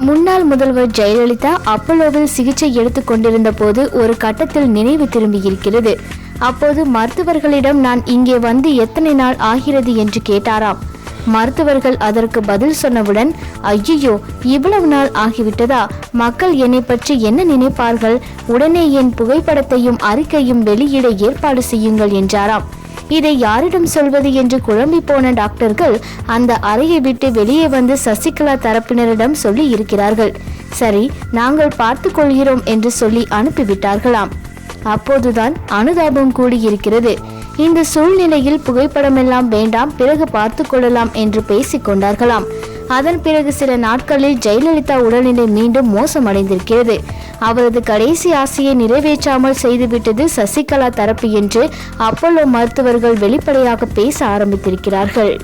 முன்னாள் முதல்வர் ஜெயலலிதா அப்பல்லோவில் சிகிச்சை எடுத்துக் கொண்டிருந்த போது ஒரு கட்டத்தில் நினைவு திரும்பியிருக்கிறது அப்போது மருத்துவர்களிடம் நான் இங்கே வந்து எத்தனை நாள் ஆகிறது என்று கேட்டாராம். மருத்துவர்கள் அதற்கு பதில் சொன்னவுடன் ஐயோ இவ்வளவு நாள் ஆகிவிட்டதா? மக்கள் என்னை பற்றி என்ன நினைப்பார்கள்? உடனே என் புகைப்படத்தையும் அறிக்கையும் வெளியிட ஏற்பாடு செய்யுங்கள் என்றாராம். இதை யாரிடம் சொல்வது என்று குழம்பி போன டாக்டர்கள் அந்த அறையை விட்டு வெளியே வந்து சசிகலா தரப்பினரிடம் சொல்லி இருக்கிறார்கள். சரி நாங்கள் பார்த்து கொள்கிறோம் என்று சொல்லி அனுப்பிவிட்டார்களாம். அப்போதுதான் அனுதாபம் கூடியிருக்கிறது. இந்த சூழ்நிலையில் புகைப்படமெல்லாம் வேண்டாம் பிறகு பார்த்து கொள்ளலாம் என்று பேசிக் கொண்டார்களாம். அதன் பிறகு சில நாட்களில் ஜெயலலிதா உடல்நிலை மீண்டும் மோசமடைந்திருக்கிறது. அவரது கடைசி ஆசையை நிறைவேற்றாமல் செய்துவிட்டது சசிகலா தரப்பு என்று அப்பல்லோ மருத்துவர்கள் வெளிப்படையாக பேச ஆரம்பித்திருக்கிறார்கள்.